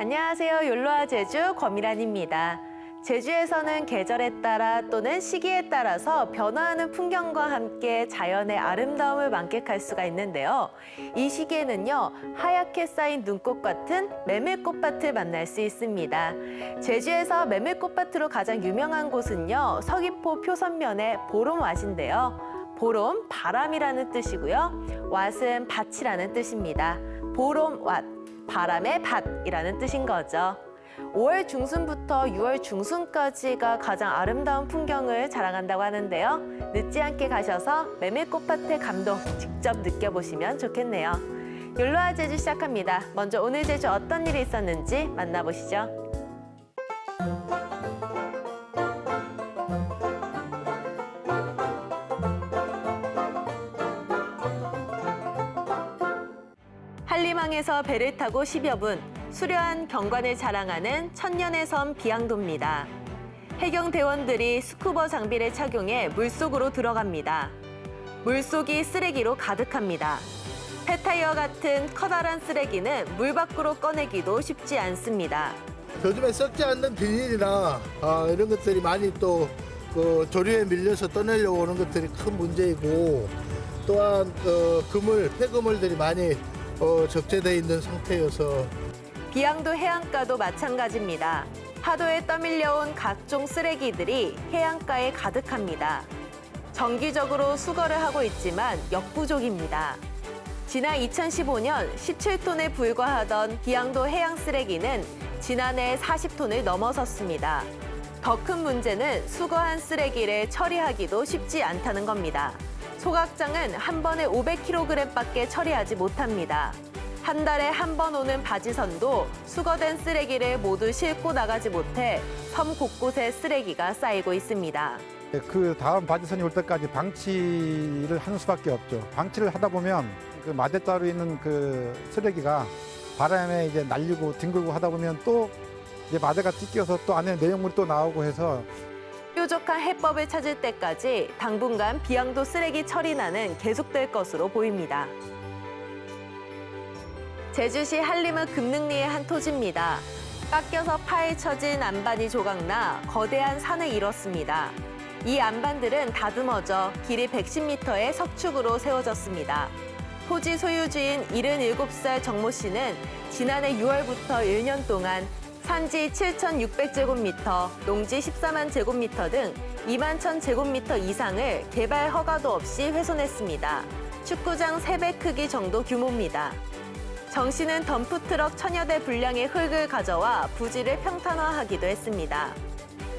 안녕하세요. 욜로아 제주 권미란입니다. 제주에서는 계절에 따라 또는 시기에 따라서 변화하는 풍경과 함께 자연의 아름다움을 만끽할 수가 있는데요. 이 시기에는요, 하얗게 쌓인 눈꽃 같은 메밀꽃밭을 만날 수 있습니다. 제주에서 메밀꽃밭으로 가장 유명한 곳은요, 서귀포 표선면의 보롬왓인데요. 보롬, 바람이라는 뜻이고요. 왓은 밭이라는 뜻입니다. 보롬왓, 바람의 밭이라는 뜻인 거죠. 5월 중순부터 6월 중순까지가 가장 아름다운 풍경을 자랑한다고 하는데요. 늦지 않게 가셔서 메밀꽃밭의 감동 직접 느껴보시면 좋겠네요. 욜로아 제주 시작합니다. 먼저 오늘 제주 어떤 일이 있었는지 만나보시죠. 한림항에서 배를 타고 10여 분, 수려한 경관을 자랑하는 천년의 섬 비양도입니다. 해경 대원들이 스쿠버 장비를 착용해 물속으로 들어갑니다. 물속이 쓰레기로 가득합니다. 폐타이어 같은 커다란 쓰레기는 물 밖으로 꺼내기도 쉽지 않습니다. 요즘에 썩지 않는 비닐이나 아, 이런 것들이 많이 또 그 조류에 밀려서 떠내려고 오는 것들이 큰 문제이고 또한 그 그물, 폐그물들이 많이 어, 적재되어 있는 상태여서 비양도 해안가도 마찬가지입니다. 파도에 떠밀려온 각종 쓰레기들이 해안가에 가득합니다. 정기적으로 수거를 하고 있지만 역부족입니다. 지난 2015년 17톤에 불과하던 비양도 해양 쓰레기는 지난해 40톤을 넘어섰습니다. 더 큰 문제는 수거한 쓰레기를 처리하기도 쉽지 않다는 겁니다. 소각장은 한 번에 500kg밖에 처리하지 못합니다. 한 달에 한 번 오는 바지선도 수거된 쓰레기를 모두 싣고 나가지 못해 섬 곳곳에 쓰레기가 쌓이고 있습니다. 그 다음 바지선이 올 때까지 방치를 하는 수밖에 없죠. 방치를 하다 보면 그 마대자루 있는 그 쓰레기가 바람에 이제 날리고 뒹굴고 하다 보면 또 이제 마대가 찢겨서 또 안에 내용물이 또 나오고 해서 뾰족한 해법을 찾을 때까지 당분간 비양도 쓰레기 처리난은 계속될 것으로 보입니다. 제주시 한림읍 금능리의 한 토지입니다. 깎여서 파헤쳐진 안반이 조각나 거대한 산을 이뤘습니다. 이 안반들은 다듬어져 길이 110m의 석축으로 세워졌습니다. 토지 소유주인 77살 정모 씨는 지난해 6월부터 1년 동안 산지 7,600제곱미터, 농지 14만 제곱미터 등 2만 1,000제곱미터 이상을 개발 허가도 없이 훼손했습니다. 축구장 3배 크기 정도 규모입니다. 정 씨는 덤프트럭 천여 대 분량의 흙을 가져와 부지를 평탄화하기도 했습니다.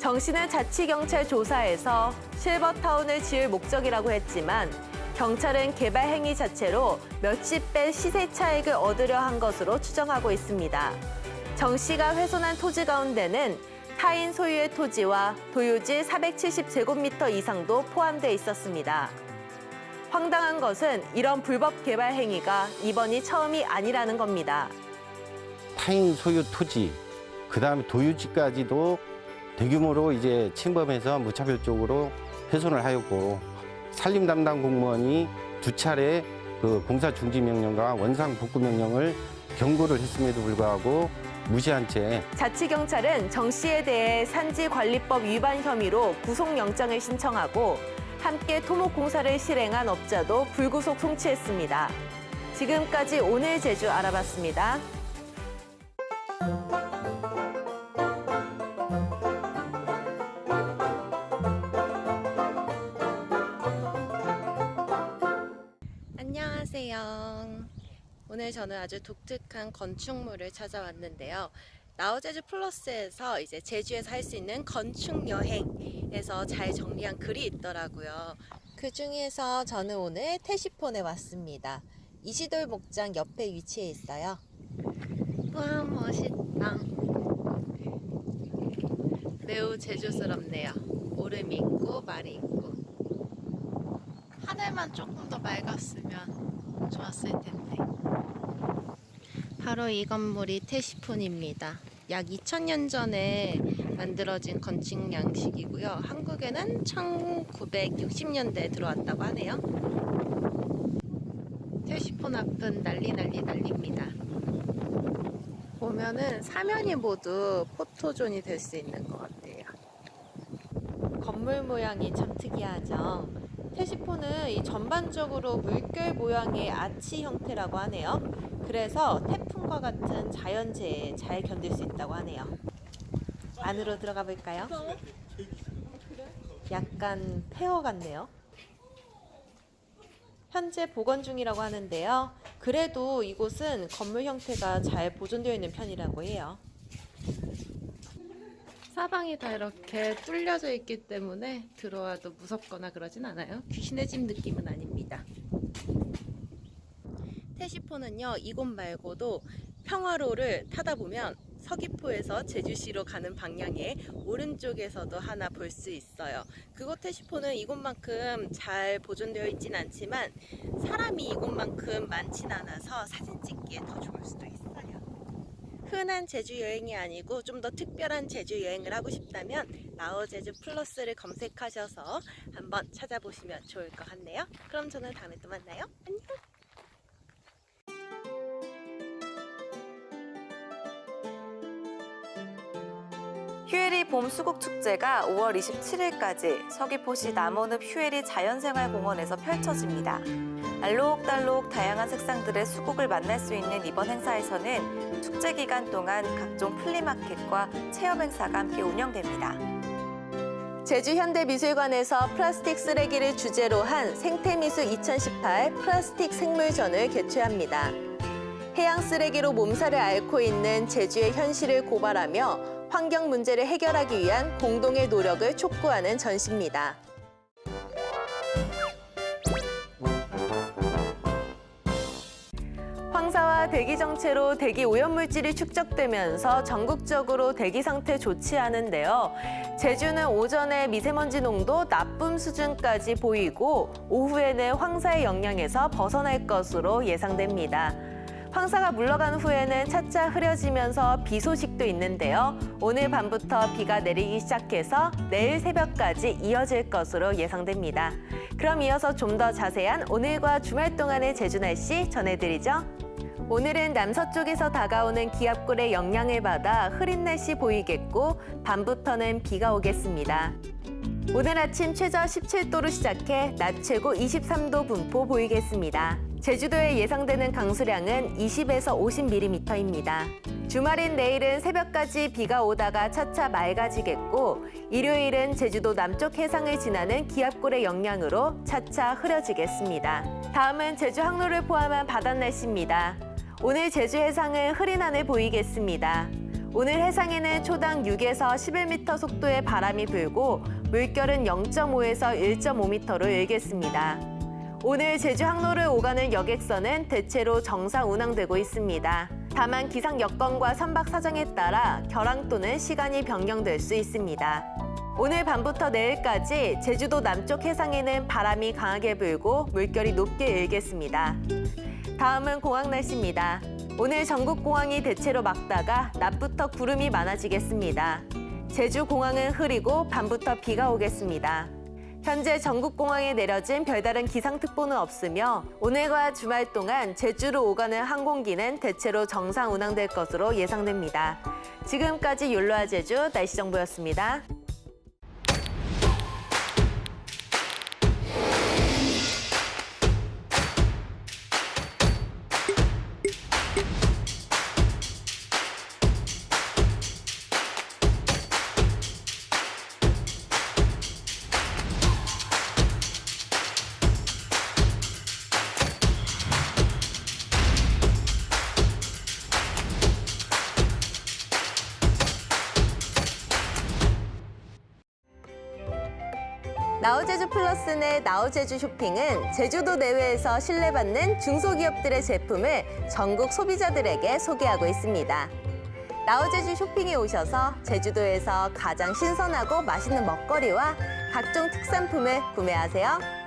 정 씨는 자치경찰 조사에서 실버타운을 지을 목적이라고 했지만 경찰은 개발 행위 자체로 몇십 배 시세 차익을 얻으려 한 것으로 추정하고 있습니다. 정 씨가 훼손한 토지 가운데는 타인 소유의 토지와 도유지 470제곱미터 이상도 포함돼 있었습니다. 황당한 것은 이런 불법 개발 행위가 이번이 처음이 아니라는 겁니다. 타인 소유 토지, 그 다음에 도유지까지도 대규모로 이제 침범해서 무차별적으로 훼손을 하였고 산림 담당 공무원이 두 차례 그 공사 중지 명령과 원상 복구 명령을 경고를 했음에도 불구하고 무시한 채 자치경찰은 정 씨에 대해 산지관리법 위반 혐의로 구속영장을 신청하고 함께 토목 공사를 실행한 업자도 불구속 송치했습니다. 지금까지 오늘 제주 알아봤습니다. 오늘 저는 아주 독특한 건축물을 찾아왔는데요. 나우제주 플러스에서 이제 제주에서 할 수 있는 건축 여행에서 잘 정리한 글이 있더라고요. 그 중에서 저는 오늘 태시폰에 왔습니다. 이시돌 목장 옆에 위치해 있어요. 와 멋있다. 매우 제주스럽네요. 오름이 있고 말이 있고. 하늘만 조금 더 맑았으면 좋았을 텐데. 바로 이 건물이 테시폰입니다. 약 2000년 전에 만들어진 건축 양식이고요. 한국에는 1960년대에 들어왔다고 하네요. 테시폰 앞은 난리 난리 난리입니다. 보면은 사면이 모두 포토존이 될 수 있는 것 같아요. 건물 모양이 참 특이하죠. 테시포는 이 전반적으로 물결 모양의 아치 형태라고 하네요. 그래서 태 풍과 같은 자연재해에 잘 견딜 수 있다고 하네요. 안으로 들어가 볼까요? 약간 폐허 같네요. 현재 복원 중이라고 하는데요. 그래도 이곳은 건물 형태가 잘 보존되어 있는 편이라고 해요. 사방이 다 이렇게 뚫려져 있기 때문에 들어와도 무섭거나 그러진 않아요. 귀신의 집 느낌은 아닙니다. 테시포는요, 이곳 말고도 평화로를 타다 보면 서귀포에서 제주시로 가는 방향에 오른쪽에서도 하나 볼 수 있어요. 그곳 테시포는 이곳만큼 잘 보존되어 있진 않지만 사람이 이곳만큼 많진 않아서 사진 찍기에 더 좋을 수도 있어요. 흔한 제주 여행이 아니고 좀 더 특별한 제주 여행을 하고 싶다면 라오 제주 플러스를 검색하셔서 한번 찾아보시면 좋을 것 같네요. 그럼 저는 다음에 또 만나요. 안녕. 휴에리 봄 수국 축제가 5월 27일까지 서귀포시 남원읍 휴에리 자연생활공원에서 펼쳐집니다. 알록달록 다양한 색상들의 수국을 만날 수 있는 이번 행사에서는 축제 기간 동안 각종 플리마켓과 체험 행사가 함께 운영됩니다. 제주현대미술관에서 플라스틱 쓰레기를 주제로 한 생태미술 2018 플라스틱 생물전을 개최합니다. 해양 쓰레기로 몸살을 앓고 있는 제주의 현실을 고발하며 환경 문제를 해결하기 위한 공동의 노력을 촉구하는 전시입니다. 황사와 대기 정체로 대기 오염물질이 축적되면서 전국적으로 대기 상태 좋지 않은데요. 제주는 오전에 미세먼지 농도 나쁨 수준까지 보이고 오후에는 황사의 영향에서 벗어날 것으로 예상됩니다. 황사가 물러간 후에는 차차 흐려지면서 비 소식도 있는데요. 오늘 밤부터 비가 내리기 시작해서 내일 새벽까지 이어질 것으로 예상됩니다. 그럼 이어서 좀 더 자세한 오늘과 주말 동안의 제주 날씨 전해드리죠. 오늘은 남서쪽에서 다가오는 기압골의 영향을 받아 흐린 날씨 보이겠고 밤부터는 비가 오겠습니다. 오늘 아침 최저 17도로 시작해 낮 최고 23도 분포 보이겠습니다. 제주도에 예상되는 강수량은 20에서 50mm입니다. 주말인 내일은 새벽까지 비가 오다가 차차 맑아지겠고 일요일은 제주도 남쪽 해상을 지나는 기압골의 영향으로 차차 흐려지겠습니다. 다음은 제주 항로를 포함한 바다 날씨입니다. 오늘 제주 해상은 흐린 하늘 보이겠습니다. 오늘 해상에는 초당 6에서 11m 속도의 바람이 불고 물결은 0.5에서 1.5m로 일겠습니다. 오늘 제주 항로를 오가는 여객선은 대체로 정상 운항되고 있습니다. 다만 기상 여건과 선박 사정에 따라 결항 또는 시간이 변경될 수 있습니다. 오늘 밤부터 내일까지 제주도 남쪽 해상에는 바람이 강하게 불고 물결이 높게 일겠습니다. 다음은 공항 날씨입니다. 오늘 전국 공항이 대체로 맑다가 낮부터 구름이 많아지겠습니다. 제주 공항은 흐리고 밤부터 비가 오겠습니다. 현재 전국 공항에 내려진 별다른 기상특보는 없으며 오늘과 주말 동안 제주로 오가는 항공기는 대체로 정상 운항될 것으로 예상됩니다. 지금까지 율로아 제주 날씨 정보였습니다. 나우제주 플러스 내 나우제주 쇼핑은 제주도 내외에서 신뢰받는 중소기업들의 제품을 전국 소비자들에게 소개하고 있습니다. 나우제주 쇼핑에 오셔서 제주도에서 가장 신선하고 맛있는 먹거리와 각종 특산품을 구매하세요.